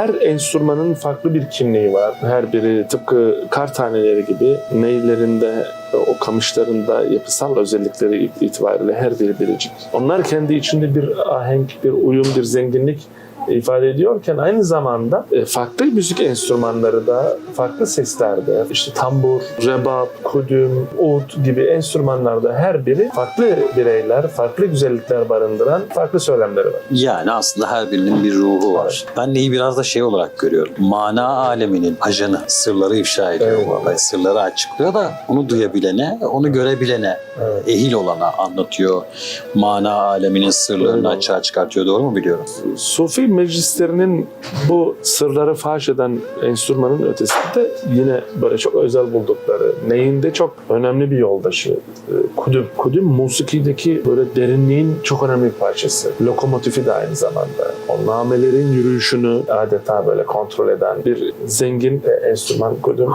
Her enstrümanın farklı bir kimliği var. Her biri tıpkı kar taneleri gibi neylerinde, o kamışlarında yapısal özellikleri itibariyle her biri biricik. Onlar kendi içinde bir ahenk, bir uyum, bir zenginlik ifade ediyorken aynı zamanda e, farklı müzik enstrümanları da farklı seslerde işte tambur, rebap, kudüm, ud gibi enstrümanlarda her biri farklı bireyler, farklı güzellikler barındıran farklı söylemleri var. Yani aslında her birinin bir ruhu var. Ben neyi biraz da şey olarak görüyorum. Mana aleminin ajanı. Sırları ifşa ediyor Evet. Sırları açıklıyor da onu duyabilene, onu görebilene, Evet. ehil olana anlatıyor. Mana aleminin sırlarını Öyle. açığa çıkartıyor. Doğru mu biliyorum? Sufi meclislerinin bu sırları faş eden enstrümanın ötesinde yine böyle çok özel buldukları, neyinde çok önemli bir yoldaşı. e, Kudüm. Kudüm musikideki böyle derinliğin çok önemli bir parçası. Lokomotifi de aynı zamanda. O namelerin yürüyüşünü adeta böyle kontrol eden bir zengin e, enstrüman kudüm.